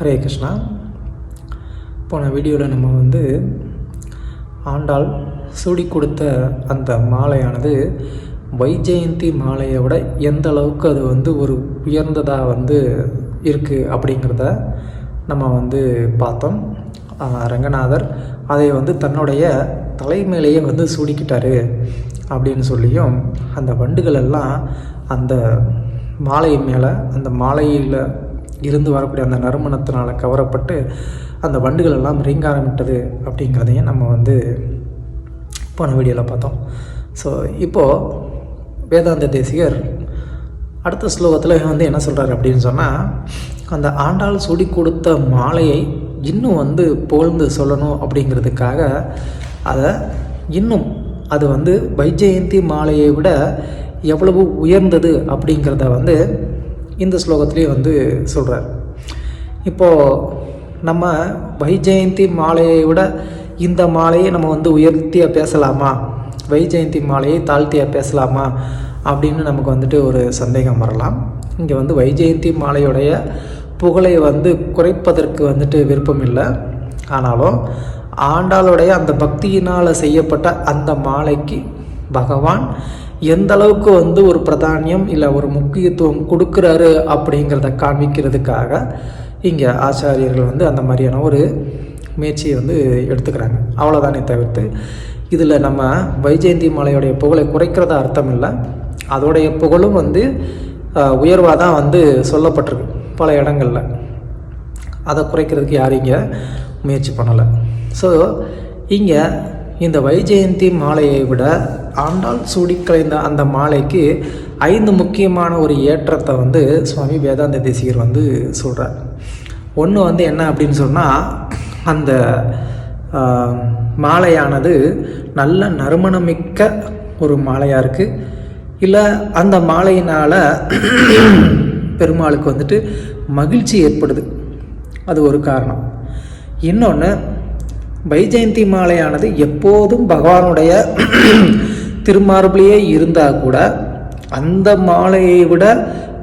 ஹரே கிருஷ்ணா. போன வீடியோவில் நம்ம வந்து ஆண்டாள் சூடி கொடுத்த அந்த மாலையானது வைஜெயந்தி மாலையை விட எந்த அளவுக்கு அது வந்து ஒரு உயர்ந்ததாக வந்து இருக்குது அப்படிங்கிறத நம்ம வந்து பார்த்தோம். ரங்கநாதர் அதை வந்து தன்னுடைய தலைமையிலேயே வந்து சூடிக்கிட்டாரு அப்படின்னு சொல்லியும் அந்த வண்டுகள் எல்லாம் அந்த மாலை மேலே அந்த மாலையில் இருந்து வரக்கூடிய அந்த நறுமணத்தினால் கவரப்பட்டு அந்த வண்டுகள் எல்லாம் ரீங்காரமிட்டது அப்படிங்கிறதையும் நம்ம வந்து போன வீடியோவில் பார்த்தோம். ஸோ இப்போது வேதாந்த தேசிகர் அடுத்த ஸ்லோகத்தில் வந்து என்ன சொல்கிறார் அப்படின்னு சொன்னால் அந்த ஆண்டாள் சுடி கொடுத்த மாலையை இன்னும் வந்து புகழ்ந்து சொல்லணும் அப்படிங்கிறதுக்காக அதை இன்னும் அது வந்து வைஜெயந்தி மாலையை விட எவ்வளவு உயர்ந்தது அப்படிங்கிறத வந்து இந்த ஸ்லோகத்திலே வந்து சொல்கிறார் இப்போது நம்ம வைஜெயந்தி மாலையை விட இந்த மாலையை நம்ம வந்து உயர்த்தியாக பேசலாமா? வைஜெயந்தி மாலையை தாழ்த்தியாக பேசலாமா? அப்படின்னு நமக்கு வந்துட்டு ஒரு சந்தேகம் வரலாம். இங்கே வந்து வைஜெயந்தி மாலையுடைய புகழை வந்து குறைப்பதற்கு வந்துட்டு விருப்பம் இல்லை. ஆனாலும் ஆண்டாளுடைய அந்த பக்தியினால் செய்யப்பட்ட அந்த மாலைக்கு பகவான் எந்த அளவுக்கு வந்து ஒரு பிரதானியம் இல்லை ஒரு முக்கியத்துவம் கொடுக்குறாரு அப்படிங்கிறத காண்பிக்கிறதுக்காக இங்கே ஆச்சாரியர்கள் வந்து அந்த மாதிரியான ஒரு முயற்சியை வந்து எடுத்துக்கிறாங்க. அவ்வளோதானே தவிர்த்து இதில் நம்ம வைஜெயந்தி மலையுடைய புகழை குறைக்கிறதா அர்த்தம் இல்லை. அதோடைய புகழும் வந்து உயர்வாக தான் வந்து சொல்லப்பட்டிருக்கு பல இடங்களில். அதை குறைக்கிறதுக்கு யாரும் இங்கே முயற்சி பண்ணலை. ஸோ இங்கே இந்த வைஜெயந்தி மாலையை விட ஆண்டாள் சூடி கலைந்த அந்த மாலைக்கு ஐந்து முக்கியமான ஒரு ஏற்றத்தை வந்து சுவாமி வேதாந்த தேசிகர் வந்து சொல்கிறார் ஒன்று வந்து என்ன அப்படின்னு சொன்னால் அந்த மாலையானது நல்ல நறுமணமிக்க ஒரு மாலையாக இருக்குது இல்லை அந்த மாலையினால் பெருமாளுக்கு வந்துட்டு மகிழ்ச்சி ஏற்படுது. அது ஒரு காரணம். இன்னொன்று வைஜெயந்தி மாலையானது எப்போதும் பகவானுடைய திருமார்பிலேயே இருந்தால் கூட அந்த மாலையை விட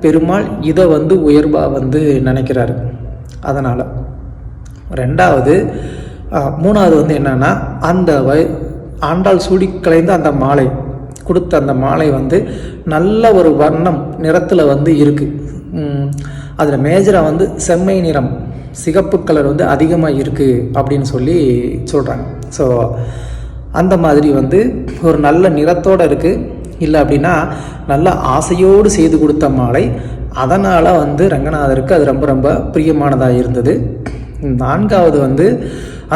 பெருமாள் இதை வந்து உயர்வாக வந்து நினைக்கிறாரு. அதனால் ரெண்டாவது மூணாவது வந்து என்னென்னா அந்த வை ஆண்டாள் சூடி கலைந்த அந்த மாலை கொடுத்த அந்த மாலை வந்து நல்ல ஒரு வர்ணம் நிறத்தில் வந்து இருக்குது அதில் மேஜராக வந்து செம்மை நிறம். சிகப்பு கலர் வந்து அதிகமாக இருக்குது அப்படின்னு சொல்லி சொல்கிறாங்க ஸோ அந்த மாதிரி வந்து ஒரு நல்ல நிறத்தோடு இருக்குது இல்லை அப்படின்னா நல்ல ஆசையோடு செய்து கொடுத்த மாலை. அதனால் வந்து ரங்கநாதருக்கு அது ரொம்ப ரொம்ப பிரியமானதாக இருந்தது. நான்காவது வந்து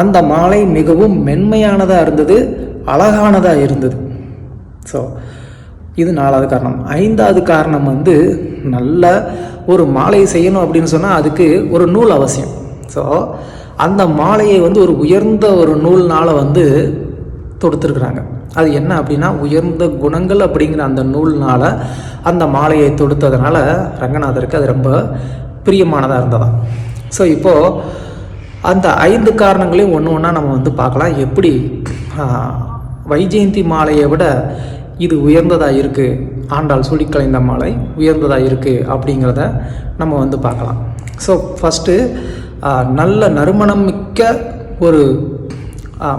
அந்த மாலை மிகவும் மென்மையானதாக இருந்தது அழகானதாக இருந்தது. ஸோ இது நாலாவது காரணம். ஐந்தாவது காரணம் வந்து நல்ல ஒரு மாலை செய்யணும் அப்படின்னு சொன்னால் அதுக்கு ஒரு நூல் அவசியம். ஸோ அந்த மாலையை வந்து ஒரு உயர்ந்த ஒரு நூல்னால் வந்து தொடுத்துருக்குறாங்க. அது என்ன அப்படின்னா உயர்ந்த குணங்கள் அப்படிங்கிற அந்த நூல்னால் அந்த மாலையை தொடுத்ததுனால ரங்கநாதருக்கு அது ரொம்ப பிரியமானதாக இருந்ததாம் ஸோ இப்போது அந்த ஐந்து காரணங்களையும் ஒன்று ஒன்றா நம்ம வந்து பார்க்கலாம். எப்படி வைஜெயந்தி மாலையை விட இது உயர்ந்ததாக இருக்குது ஆண்டாள் கலைந்த மாலை உயர்ந்ததாக இருக்குது அப்படிங்கிறத நம்ம வந்து பார்க்கலாம். ஸோ ஃபஸ்ட்டு நல்ல நறுமணம் மிக்க ஒரு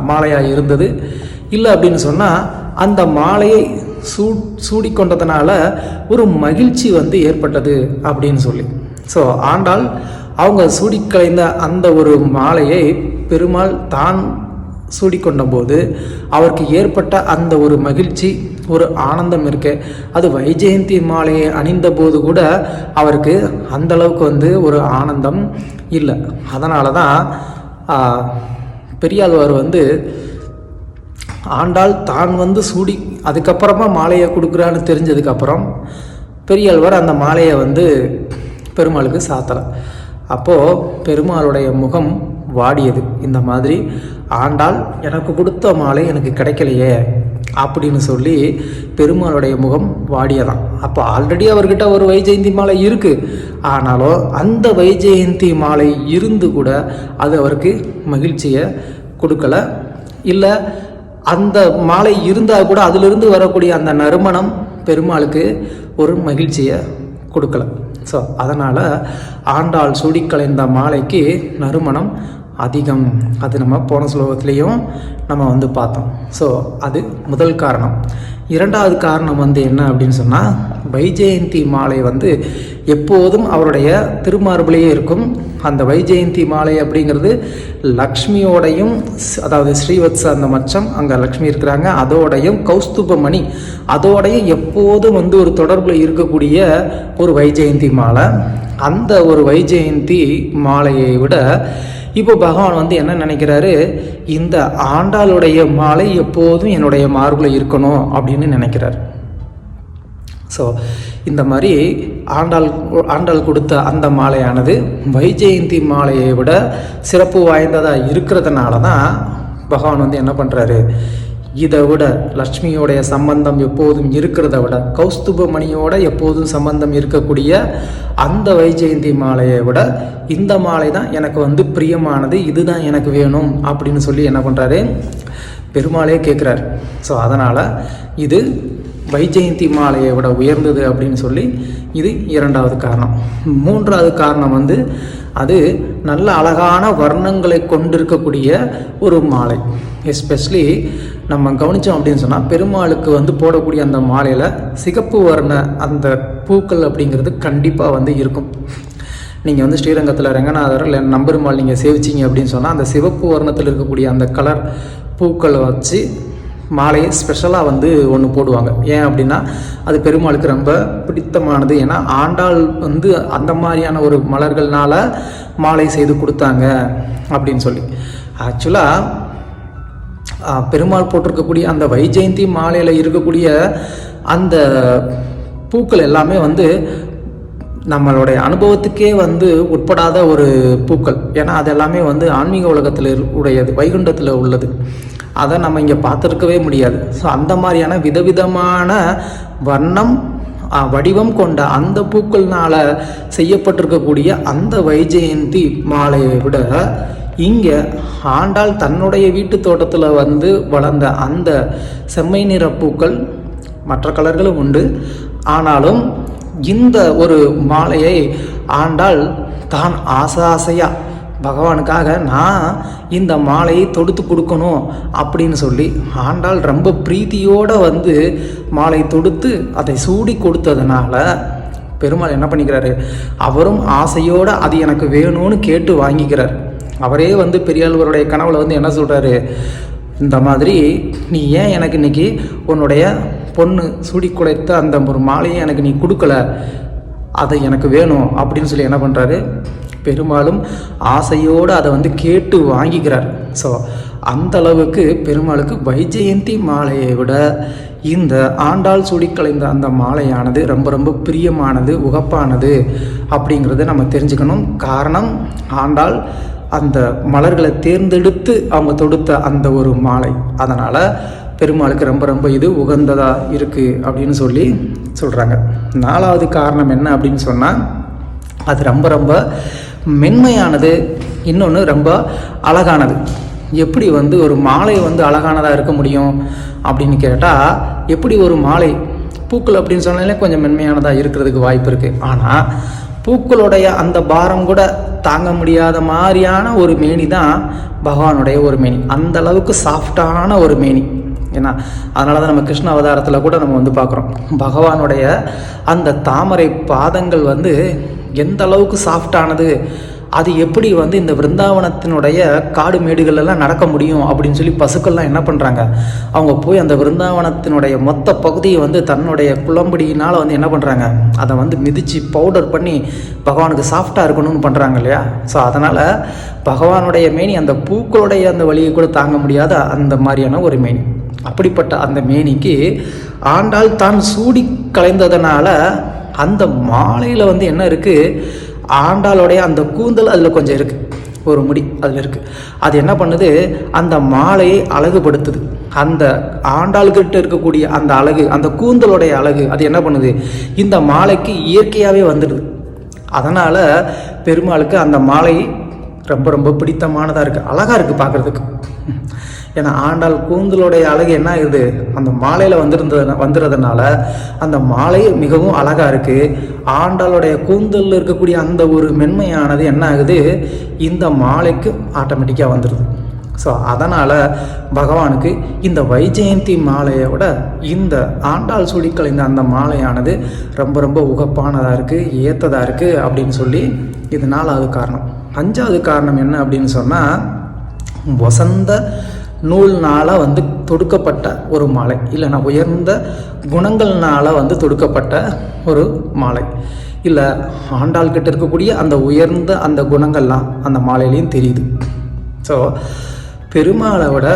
மாலையாக இருந்தது. இல்லை அப்படின்னு சொன்னால் அந்த மாலையை சூ சூடிக்கொண்டதுனால ஒரு மகிழ்ச்சி வந்து ஏற்பட்டது அப்படின்னு சொல்லி. ஸோ ஆண்டாள் அவங்க சூடிக்கலைந்த அந்த ஒரு மாலையை பெருமாள் தான் சூடிக்கொண்ட போது அவருக்கு ஏற்பட்ட அந்த ஒரு மகிழ்ச்சி ஒரு ஆனந்தம் இருக்கு. அது வைஜெயந்தி மாலையை அணிந்த போது கூட அவருக்கு அந்தளவுக்கு வந்து ஒரு ஆனந்தம் இல்லை. அதனால தான் ஆஹ், பெரியாழ்வார் வந்து ஆண்டாள் தான் வந்து சூடி அதுக்கப்புறமா மாலையை கொடுக்குறான்னு தெரிஞ்சதுக்கப்புறம் பெரியாழ்வார் அந்த மாலையை வந்து பெருமாளுக்கு சாத்தலை. அப்போது பெருமாளுடைய முகம் வாடியது. இந்த மாதிரி ஆண்டாள் எனக்கு கொடுத்த மாலை எனக்கு கிடைக்கலையே. அப்படின்னு சொல்லி பெருமாளுடைய முகம் வாடியதான் அப்போ ஆல்ரெடி அவர்கிட்ட ஒரு வைஜெயந்தி மாலை இருக்குது ஆனாலும் அந்த வைஜெயந்தி மாலை இருந்து கூட அது அவருக்கு மகிழ்ச்சியை கொடுக்கல. இல்லை அந்த மாலை இருந்தால் கூட அதிலிருந்து வரக்கூடிய அந்த நறுமணம் பெருமாளுக்கு ஒரு மகிழ்ச்சியை கொடுக்கல. ஸோ அதனால் ஆண்டாள் சூடிக்கலைந்த மாலைக்கு நறுமணம் அதிகம். அது நம்ம போன ஸ்லோகத்துலேயும் நம்ம வந்து பார்த்தோம். ஸோ அது முதல் காரணம். இரண்டாவது காரணம் வந்து என்ன அப்படின்னு சொன்னால் வைஜெயந்தி மாலை வந்து எப்போதும் அவருடைய திருமார்பிலேயே இருக்கும். அந்த வைஜெயந்தி மாலை அப்படிங்கிறது லக்ஷ்மியோடையும் அதாவது ஸ்ரீவத்ச அந்த மச்சம் அங்கே லக்ஷ்மி இருக்கிறாங்க அதோடையும் கௌஸ்துபமணி அதோடையும் எப்போதும் வந்து ஒரு தொடர்பில் இருக்கக்கூடிய ஒரு வைஜெயந்தி மாலை. அந்த ஒரு வைஜெயந்தி மாலையை விட இப்போ பகவான் வந்து என்ன நினைக்கிறாரு? இந்த ஆண்டாளுடைய மாலை எப்போதும் என்னுடைய மார்பில் இருக்கணும் அப்படின்னு நினைக்கிறார். ஸோ இந்த மாதிரி ஆண்டாள் ஆண்டாள் கொடுத்த அந்த மாலையானது வைஜெயந்தி மாலையை விட சிறப்பு வாய்ந்ததாக இருக்கிறதுனால தான் பகவான் வந்து என்ன பண்ணுறாரு இதை விட லக்ஷ்மியோடைய சம்பந்தம் எப்போதும் இருக்கிறத விட கௌஸ்துபமணியோட எப்போதும் சம்பந்தம் இருக்கக்கூடிய அந்த வைஜெயந்தி மாலையை விட இந்த மாலை தான் எனக்கு வந்து பிரியமானது இதுதான் எனக்கு வேணும் அப்படின்னு சொல்லி என்ன பண்ணுறாரு பெருமாளே கேட்குறாரு ஸோ அதனால் இது வைஜெயந்தி மாலையை விட உயர்ந்தது அப்படின்னு சொல்லி இது இரண்டாவது காரணம். மூன்றாவது காரணம் வந்து அது நல்ல அழகான வர்ணங்களை கொண்டிருக்கக்கூடிய ஒரு மாலை. எஸ்பெஷலி நம்ம கவனித்தோம் அப்படின்னு சொன்னால் பெருமாளுக்கு வந்து போடக்கூடிய அந்த மாலையில் சிகப்பு வர்ண அந்த பூக்கள் அப்படிங்கிறது கண்டிப்பாக வந்து இருக்கும். நீங்கள் வந்து ஸ்ரீரங்கத்தில் ரங்கநாதர் இல்லை நம்பெருமாள் நீங்கள் சேவிச்சிங்க அப்படின்னு சொன்னால் அந்த சிவப்பு வர்ணத்தில் இருக்கக்கூடிய அந்த கலர் பூக்களை வச்சு மாலையை ஸ்பெஷலாக வந்து ஒன்று போடுவாங்க. ஏன் அப்படின்னா அது பெருமாளுக்கு ரொம்ப பிடித்தமானது. ஏன்னா ஆண்டாள் வந்து அந்த மாதிரியான ஒரு மலர்கள்னால மாலை செய்து கொடுத்தாங்க அப்படின்னு சொல்லி. ஆக்சுவலாக பெருமாள் போட்டிருக்கக்கூடிய அந்த வைஜெயந்தி மாலையில் இருக்கக்கூடிய அந்த பூக்கள் எல்லாமே வந்து நம்மளுடைய அனுபவத்துக்கே வந்து உட்படாத ஒரு பூக்கள். ஏன்னா அது எல்லாமே வந்து ஆன்மீக உலகத்தில் உடையது வைகுண்டத்தில் உள்ளது. அதை நம்ம இங்கே பார்த்துருக்கவே முடியாது. ஸோ அந்த மாதிரியான விதவிதமான வண்ணம் வடிவம் கொண்ட அந்த பூக்கள்னால் செய்யப்பட்டிருக்கக்கூடிய அந்த வைஜெயந்தி மாலையை விட இங்கே ஆண்டாள் தன்னுடைய வீட்டு தோட்டத்தில் வந்து வளர்ந்த அந்த செம்மை நிற பூக்கள் மற்ற கலர்களும் உண்டு. ஆனாலும் இந்த ஒரு மாலையை ஆண்டாள் தான் ஆசை ஆசையாக பகவானுக்காக நான் இந்த மாலையை தொடுத்து கொடுக்கணும் அப்படின்னு சொல்லி ஆண்டாள் ரொம்ப பிரீத்தியோடு வந்து மாலை தொடுத்து அதை சூடி கொடுத்ததுனால பெருமாள் என்ன பண்ணிக்கிறாரு? அவரும் ஆசையோடு அது எனக்கு வேணும்னு கேட்டு வாங்கிக்கிறார். அவரே வந்து பெரியாழ்வருடைய கனவுல வந்து என்ன சொல்கிறாரு இந்த மாதிரி நீ ஏன் எனக்கு இன்னைக்கு உன்னுடைய பொண்ணு சுடி குலைத்த அந்த ஒரு மாலையை எனக்கு நீ கொடுக்கல? அதை எனக்கு வேணும் அப்படின்னு சொல்லி என்ன பண்ணுறாரு பெருமாளும் ஆசையோடு அதை வந்து கேட்டு வாங்கிக்கிறார். ஸோ அந்த அளவுக்கு பெருமாளுக்கு வைஜெயந்தி மாலையை விட இந்த ஆண்டாள் கலைந்த அந்த மாலையானது ரொம்ப ரொம்ப பிரியமானது உகப்பானது அப்படிங்கிறத நம்ம தெரிஞ்சுக்கணும். காரணம் ஆண்டாள் அந்த மலர்களை தேர்ந்தெடுத்து அவங்க தொடுத்த அந்த ஒரு மாலை. அதனால் பெருமாளுக்கு ரொம்ப ரொம்ப இது உகந்ததாக இருக்குது அப்படின்னு சொல்லி சொல்கிறாங்க நாலாவது காரணம் என்ன அப்படின்னு சொன்னால் அது ரொம்ப ரொம்ப மென்மையானது. இன்னொன்று ரொம்ப அழகானது. எப்படி வந்து ஒரு மாலை வந்து அழகானதாக இருக்க முடியும் அப்படின்னு கேட்டால் எப்படி ஒரு மாலை பூக்கள் அப்படின்னு சொன்னாலே கொஞ்சம் மென்மையானதாக இருக்கிறதுக்கு வாய்ப்பு இருக்குது ஆனால் பூக்களுடைய அந்த பாரம் கூட தாங்க முடியாத மாதிரியான ஒரு மேனி தான் பகவானுடைய ஒரு மேனி. அந்த அளவுக்கு சாஃப்டான ஒரு மேனி. ஏன்னா அதனால தான் நம்ம கிருஷ்ண அவதாரத்தில் கூட நம்ம வந்து பார்க்குறோம். பகவானுடைய அந்த தாமரை பாதங்கள் வந்து எந்த அளவுக்கு சாஃப்டானது அது எப்படி வந்து இந்த விருந்தாவனத்தினுடைய காடு மேடுகளெல்லாம் நடக்க முடியும் அப்படின்னு சொல்லி பசுக்கள்லாம் என்ன பண்ணுறாங்க அவங்க போய் அந்த விருந்தாவனத்தினுடைய மொத்த பகுதியை வந்து தன்னுடைய குளம்படியினால் வந்து என்ன பண்ணுறாங்க அதை வந்து மிதித்து பவுடர் பண்ணி பகவானுக்கு சாஃப்டாக இருக்கணும்னு பண்ணுறாங்க இல்லையா? ஸோ அதனால் பகவானுடைய மேனி அந்த பூக்களுடைய அந்த வழியை கூட தாங்க முடியாத அந்த மாதிரியான ஒரு மேனி. அப்படிப்பட்ட அந்த மேனிக்கு ஆண்டால் தான் சூடி கலைந்ததுனால அந்த மாலையில் வந்து என்ன இருக்குது ஆண்டாளுடைய அந்த கூந்தல் அதில் கொஞ்சம் இருக்குது ஒரு முடி அதில் இருக்குது அது என்ன பண்ணுது? அந்த மாலையை அழகுபடுத்துது. அந்த ஆண்டாள்கிட்ட இருக்கக்கூடிய அந்த அழகு அந்த கூந்தலுடைய அழகு அது என்ன பண்ணுது? இந்த மாலைக்கு இயற்கையாகவே வந்துடுது. அதனால் பெருமாளுக்கு அந்த மாலை ரொம்ப ரொம்ப பிடித்தமானதாக இருக்குது அழகாக இருக்குது பார்க்குறதுக்கு ஏன்னா ஆண்டாள் கூந்தலுடைய அழகு என்ன ஆகுது அந்த மாலையில் வந்திருந்தது வந்துடுறதுனால அந்த மாலை மிகவும் அழகாக இருக்குது ஆண்டாளுடைய கூந்தலில் இருக்கக்கூடிய அந்த ஒரு மென்மையானது என்ன ஆகுது? இந்த மாலைக்கு ஆட்டோமேட்டிக்காக வந்துடுது ஸோ அதனால் பகவானுக்கு இந்த வைஜெயந்தி மாலையை விட இந்த ஆண்டாள் சுழிக்கலைந்த அந்த மாலையானது ரொம்ப ரொம்ப உகப்பானதாக இருக்குது ஏற்றதாக இருக்குது அப்படின்னு சொல்லி இது நாலாவது காரணம். அஞ்சாவது காரணம் என்ன அப்படின்னு சொன்னால் வசந்த நூல்னால் வந்து தொடுக்கப்பட்ட ஒரு மாலை இல்லைன்னா உயர்ந்த குணங்கள்னால வந்து தொடுக்கப்பட்ட ஒரு மாலை. இல்லை ஆண்டாள் கிட்ட இருக்கக்கூடிய அந்த உயர்ந்த அந்த குணங்கள்லாம் அந்த மாலையிலையும் தெரியுது. ஸோ பெருமாளை விட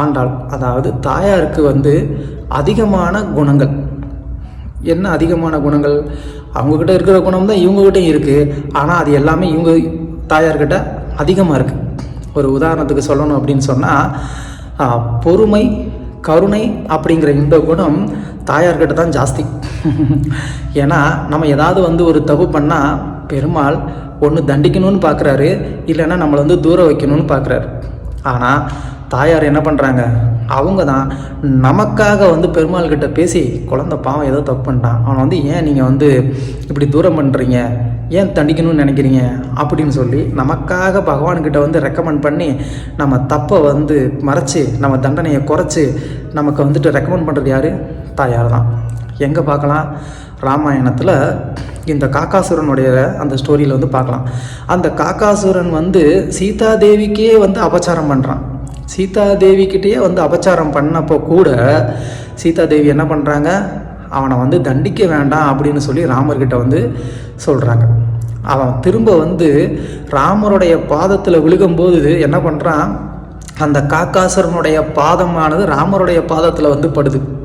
ஆண்டாள் அதாவது தாயாருக்கு வந்து அதிகமான குணங்கள். என்ன அதிகமான குணங்கள்? அவங்கக்கிட்ட இருக்கிற குணம் தான் இவங்ககிட்டையும் இருக்குது ஆனால் அது எல்லாமே இவங்க தாயார்கிட்ட அதிகமாக இருக்குது ஒரு உதாரணத்துக்கு சொல்லணும் அப்படின்னு சொன்னால் பொறுமை கருணை அப்படிங்கிற இந்த குணம் தாயார்கிட்ட தான் ஜாஸ்தி. ஏன்னா நம்ம ஏதாவது வந்து ஒரு தப்பு பண்ணால் பெருமாள் ஒன்று தண்டிக்கணும்னு பார்க்குறாரு இல்லைன்னா நம்மளை வந்து தூரம் வைக்கணும்னு பார்க்குறாரு ஆனால் தாயார் என்ன பண்ணுறாங்க அவங்க தான் நமக்காக வந்து பெருமாள் கிட்ட பேசி குழந்த பாவம் ஏதோ தப்பு பண்ணிட்டான். அவனை வந்து ஏன் நீங்கள் வந்து இப்படி தூரம் பண்ணுறீங்க ஏன் தண்டிக்கணும்னு நினைக்கிறீங்க? அப்படின்னு சொல்லி நமக்காக பகவான்கிட்ட வந்து ரெக்கமெண்ட் பண்ணி நம்ம தப்பை வந்து மறைச்சி நம்ம தண்டனையை குறைச்சி நமக்கு வந்துட்டு ரெக்கமெண்ட் பண்ணுறது யார்? தாயார் தான். எங்கே பார்க்கலாம்? ராமாயணத்தில் இந்த காக்காசுரனுடைய அந்த ஸ்டோரியில் வந்து பார்க்கலாம். அந்த காக்காசுரன் வந்து சீதாதேவிக்கே வந்து அபச்சாரம் பண்ணுறான் சீதாதேவிக்கிட்டேயே வந்து அபச்சாரம் பண்ணப்போ கூட சீதாதேவி என்ன பண்ணுறாங்க அவனை வந்து தண்டிக்க வேண்டாம் அப்படின்னு சொல்லி ராமர்கிட்ட வந்து சொல்கிறாங்க அவன் திரும்ப வந்து ராமருடைய பாதத்தில் விழுகும்போது என்ன பண்ணுறான் அந்த காக்காசுரனுடைய பாதமானது ராமருடைய பாதத்தில் வந்து படுது.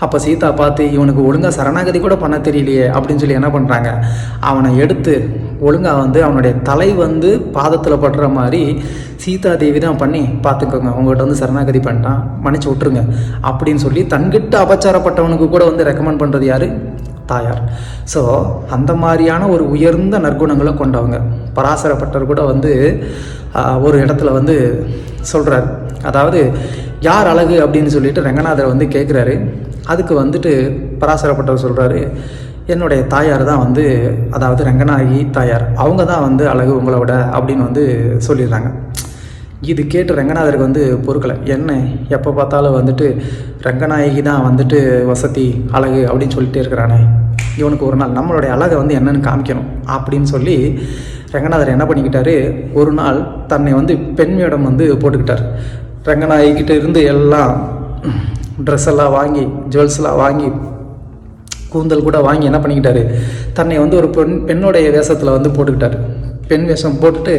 அப்போ சீதா பார்த்து இவனுக்கு ஒழுங்காக சரணாகதி கூட பண்ண தெரியலையே அப்படின்னு சொல்லி என்ன பண்ணுறாங்க அவனை எடுத்து ஒழுங்காக வந்து அவனுடைய தலை வந்து பாதத்தில் படுற மாதிரி சீதா தேவி தான் பண்ணி பார்த்துக்கோங்க உங்கள்கிட்ட வந்து சரணாகதி பண்ணிட்டான் மன்னிச்சு விட்ருங்க அப்படின்னு சொல்லி தன்கிட்ட அபச்சாரப்பட்டவனுக்கு கூட வந்து ரெக்கமெண்ட் பண்ணுறது யார்? தாயார். ஸோ அந்த மாதிரியான ஒரு உயர்ந்த நற்குணங்களை கொண்டவங்க. பராசரப்பட்டர் கூட வந்து ஒரு இடத்துல வந்து சொல்கிறார் அதாவது யார் அழகு? அப்படின்னு சொல்லிட்டு ரங்கநாதர் வந்து கேட்குறாரு அதுக்கு வந்துட்டு பராசரப்பட்டவர் சொல்கிறாரு என்னுடைய தாயார் தான் வந்து அதாவது ரங்கநாயகி தாயார். அவங்க தான் வந்து அழகு உங்களை விட அப்படின்னு வந்து சொல்லிடுறாங்க. இது கேட்டு ரங்கநாதருக்கு வந்து பொறுக்கலை. என்ன எப்போ பார்த்தாலும் வந்துட்டு ரங்கநாயகி தான் வந்துட்டு வசதி அழகு அப்படின்னு சொல்லிட்டே இருக்கிறானே. இவனுக்கு ஒரு நாள் நம்மளுடைய அழகை வந்து என்னென்னு காமிக்கணும் அப்படின்னு சொல்லி ரங்கநாதர் என்ன பண்ணிக்கிட்டாரு? ஒரு நாள் தன்னை வந்து பெண்மையிடம் வந்து போட்டுக்கிட்டார். ரங்கநாயகிட்ட இருந்து எல்லாம் ட்ரெஸ் எல்லாம் வாங்கி ஜுவல்ஸ்லாம் வாங்கி கூந்தல் கூட வாங்கி என்ன பண்ணிக்கிட்டாரு? தன்னை வந்து ஒரு பெண் பெண்ணுடைய வேஷத்தில் வந்து போட்டுக்கிட்டார். பெண் வேஷம் போட்டுட்டு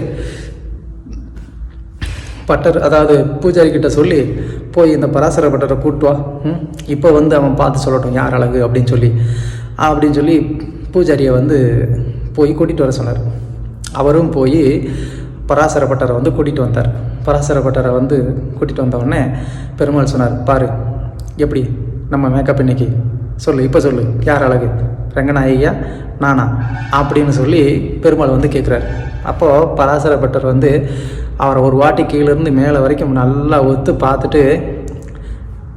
பட்டர் அதாவது பூஜாரி கிட்ட சொல்லி போய் இந்த பராசர பட்டரை கூட்டுவா இப்போ வந்து அவன் பார்த்து சொல்லட்டும் யார் அழகு? அப்படின்னு சொல்லி அப்படின்னு சொல்லி பூஜாரியை வந்து போய் கூட்டிகிட்டு வர சொன்னார். அவரும் போய் பராசர பட்டரை வந்து கூட்டிகிட்டு வந்தார். பராசர பட்டரை வந்து கூட்டிகிட்டு வந்தவுடனே பெருமாள் சொன்னார் பாரு எப்படி? நம்ம மேக்கப் இன்னைக்கு? சொல்லு இப்போ சொல்லு. யார் அழகு? ரங்கநாயகியா? நானா? அப்படின்னு சொல்லி பெருமாள் வந்து கேட்குறாரு. அப்போது பராசர பட்டர் வந்து அவரை ஒரு வாட்டி கீழேருந்து மேலே வரைக்கும் நல்லா ஒத்து பார்த்துட்டு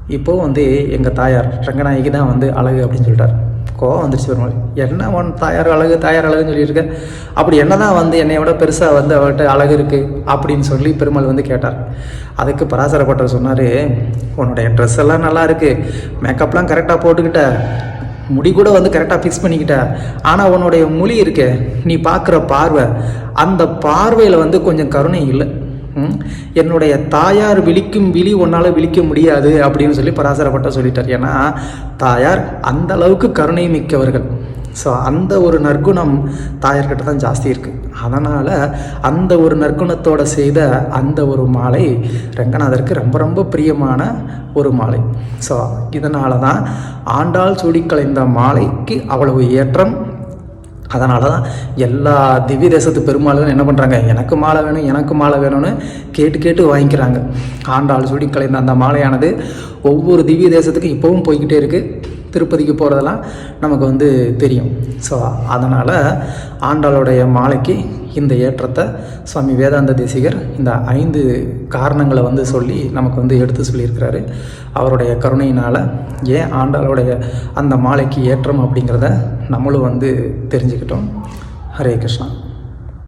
இப்போது வந்து எங்கள் தாயார் ரங்கநாயகி தான் வந்து அழகு அப்படின்னு சொல்லிட்டார் கோவம் வந்துருச்சு பெருமாள் என்ன ஒன் தாயார் அழகு தாயார் அழகுன்னு சொல்லியிருக்கேன் அப்படி என்ன தான் வந்து என்னை விட பெருசாக வந்து அவர்கிட்ட அழகு இருக்குது அப்படின்னு சொல்லி பெருமாள் வந்து கேட்டார். அதுக்கு பராசரப்பட்டவர் சொன்னார் உன்னுடைய ட்ரெஸ் எல்லாம் நல்லா இருக்குது மேக்கப்லாம் கரெக்டாக போட்டுக்கிட்ட. முடி கூட வந்து கரெக்டாக ஃபிக்ஸ் பண்ணிக்கிட்ட. ஆனால் உன்னுடைய மொழி இருக்கே நீ பார்க்குற பார்வை அந்த பார்வையில் வந்து கொஞ்சம் கருணை இல்லை. என்னுடைய தாயார் விழிக்கும் விழி உன்னால் விழிக்க முடியாது அப்படின்னு சொல்லி பராசரப்பட்ட சொல்லிட்டார். ஏன்னா தாயார் அந்த அளவுக்கு கருணை மிக்கவர்கள். ஸோ அந்த ஒரு நற்குணம் தாயார்கிட்ட தான் ஜாஸ்தி இருக்குது அதனால் அந்த ஒரு நற்குணத்தோடு செய்த அந்த ஒரு மாலை ரங்கநாதருக்கு ரொம்ப ரொம்ப பிரியமான ஒரு மாலை. ஸோ இதனால தான் ஆண்டாள் சூடிக்கலைந்த மாலைக்கு அவ்வளவு ஏற்றம் அதனால தான் எல்லா திவ்ய தேசத்து பெருமாளும் என்ன பண்ணுறாங்க எனக்கு மாலை வேணும் எனக்கு மாலை வேணும்னு கேட்டு கேட்டு வாங்கிக்கிறாங்க. ஆண்டாள் சுடி கலைந்த அந்த மாலையானது ஒவ்வொரு திவ்ய தேசத்துக்கும் இப்போவும் போய்கிட்டே இருக்குது திருப்பதிக்கு போகிறதெல்லாம் நமக்கு வந்து தெரியும். ஸோ அதனால் ஆண்டாளுடைய மாலைக்கு இந்த ஏற்றத்தை சுவாமி வேதாந்த தேசிகர் இந்த ஐந்து காரணங்களை வந்து சொல்லி நமக்கு வந்து எடுத்து சொல்லியிருக்கிறாரு. அவருடைய கருணையினால் ஏன் ஆண்டாளுடைய அந்த மாலைக்கு ஏற்றம் அப்படிங்கிறத நம்மளும் வந்து தெரிஞ்சுக்கிட்டோம். ஹரே கிருஷ்ணா.